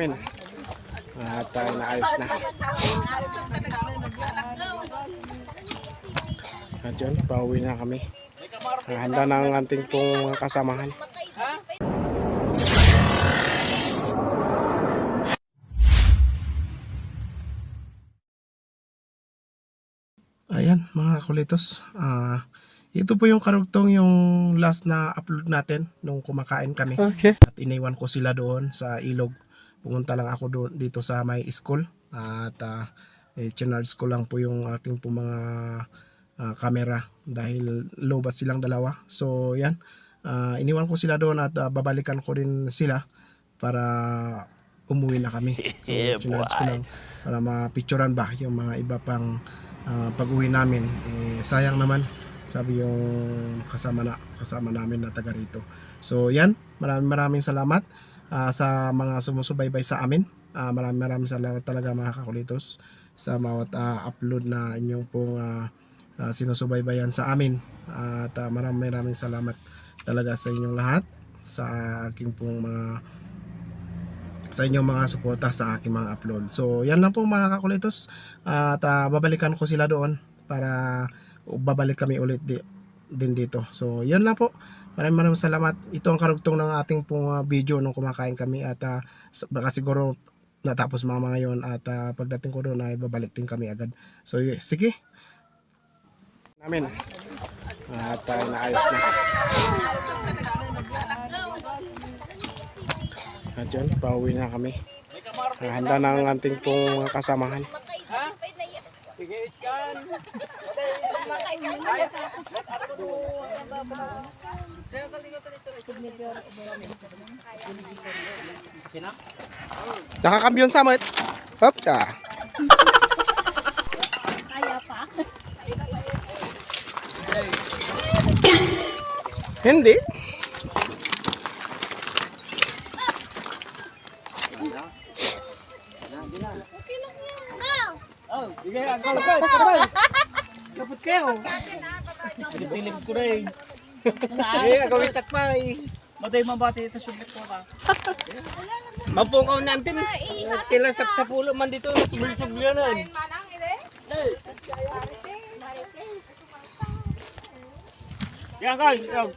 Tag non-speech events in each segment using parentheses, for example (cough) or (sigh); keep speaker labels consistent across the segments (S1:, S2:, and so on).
S1: namin. At uh, naayos na. At yun, pauwi na kami. Handa na ang ating pong kasamahan. Ayan mga kulitos. Ah, ito po yung karugtong yung last na upload natin nung kumakain kami.
S2: Okay.
S1: At iniwan ko sila doon sa ilog. Pumunta lang ako doon dito sa may school. At uh, eh, chinarge ko lang po yung ating po mga ah, camera dahil low bat silang dalawa. So yan. Ah, iniwan ko sila doon at ah, babalikan ko rin sila para umuwi na kami. So (laughs) chinarge ko lang para mapicturan ba yung mga iba pang ah, pag-uwi namin. Eh, sayang naman sabi yung kasama na kasama namin na taga rito. So yan, maraming maraming salamat ah, sa mga sumusubaybay sa amin. Ah, maraming maraming salamat talaga mga kakulitos sa bawat ah, upload na inyong pong ah, ah, sinusubaybayan sa amin. At ah, maraming maraming salamat talaga sa inyong lahat sa aking pong mga sa inyong mga suporta sa aking mga upload. So, yan lang po mga kakulitos. At ah, babalikan ko sila doon para babalik kami ulit di, din dito. So, yan lang po. Maraming maraming salamat. Ito ang karugtong ng ating pong ah, video nung kumakain kami at sa- baka siguro natapos mama ngayon at ah, pagdating ko doon ay babalik din kami agad. So, y- sige. Namin. At ah, naayos na. At yun, pauwi na kami. Handa na ang ating pong mga kasamahan.
S2: Sige, scan.
S1: Nakakambyon sa mat. Hop, ka.
S3: Kaya pa.
S1: Hindi.
S2: Sige, ang kalapit. Kalapit. Kapit kayo. Pinipilim ko rin. Sige, agawin takpay. Matay mabati ito subit ko na. Mampungkaw natin. Tila sa, sa pulo man dito. Yan kay, yan.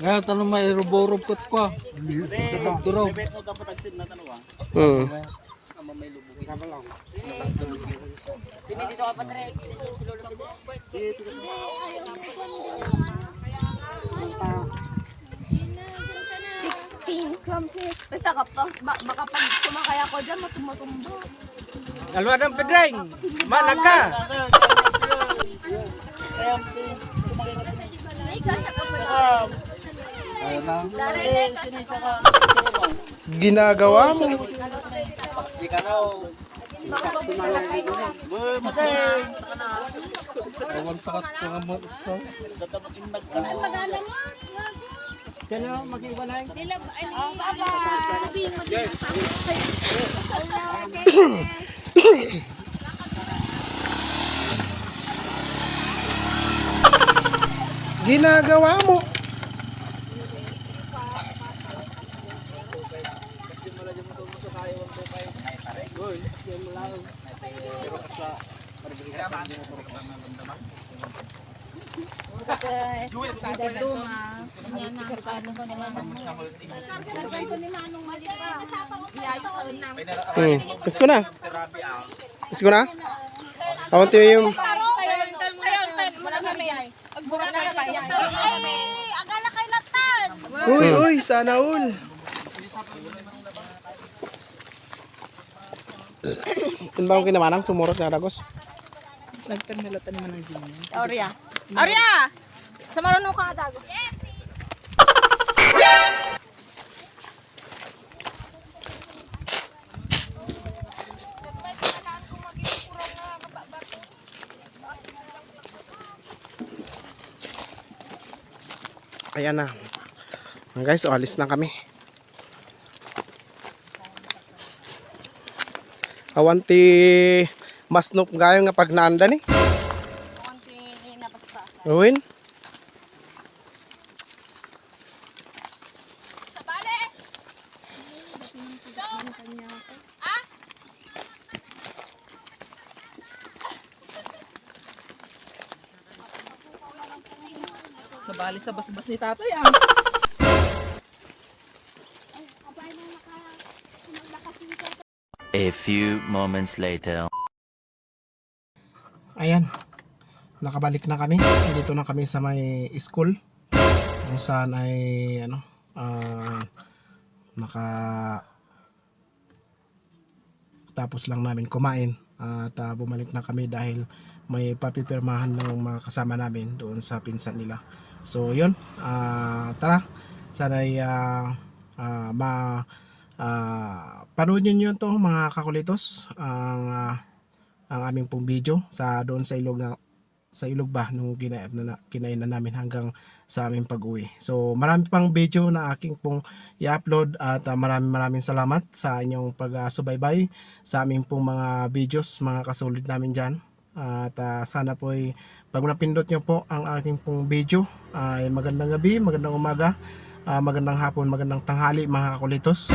S4: Ngayon, tanong may rubo-rupot ko.
S2: Mo dapat agsin na tanong ah.
S1: Hmm.
S3: Sixteen clumsiness. Basta kapag, ba, baka pag sumakay ako dyan, matumutumba.
S2: Alwadang Pedreng. Manag ka.
S3: May kasya ka pa na.
S4: Ayun na.
S3: Dari, may kasya ka pa.
S1: Ginagawa mo.
S2: Boy, matay.
S4: Ewan sa kat ko nga mo ito.
S2: Tatapatin nag ka. Kaya na, mag-iwalay.
S3: Oh, bye-bye.
S1: Ginagawa mo. Hmm. Gusto ko na. Gusto ko na. Kaunti yung...
S3: Agala kay Latan.
S1: Uy, uy, sana all. Kung ba ang kinamanang sumurot sa Aragos?
S3: Aurea. Aurea! Sa marunong ka dago. Yes!
S1: Ayan na. Guys, alis na kami. Awanti masnop gayo nga pag naanda ni. Uwin.
S5: Sa bali sa basbas ni tatay ah.
S6: A few moments later.
S1: Ayan. Nakabalik na kami. Dito na kami sa may school. Kung saan ay ano, ah, naka tapos lang namin kumain at ah, bumalik na kami dahil may papipirmahan ng mga kasama namin doon sa pinsan nila. So yun, ah, tara. Sana ay ah, ah, ma ah, panoodin nyo to mga kakulitos ang ah, ang aming pong video sa doon sa ilog na sa ilog ba nung kinain na, kinain na namin hanggang sa aming pag-uwi. So marami pang video na aking pong i-upload at uh, maraming maraming salamat sa inyong pag-subaybay sa aming pong mga videos, mga kasulid namin dyan. At ah, sana po ay pag napindot nyo po ang aking pong video ay magandang gabi, magandang umaga, ah, magandang hapon, magandang tanghali mga kakulitos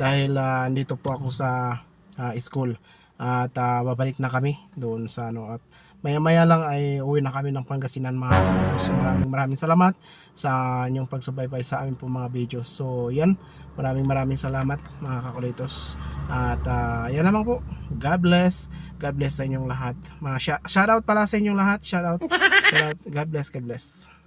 S1: dahil ah, andito po ako sa ah, school at ah, babalik na kami doon sa ano at maya maya lang ay uwi na kami ng Pangasinan mga kakulitos so maraming maraming salamat sa inyong pagsubaybay sa amin po mga videos. So yan. Maraming maraming salamat mga kakulitos. At ah, yan naman po. God bless. God bless sa inyong lahat. Mga sh- shout out pala sa inyong lahat. Shout out (laughs) shout out God bless. God bless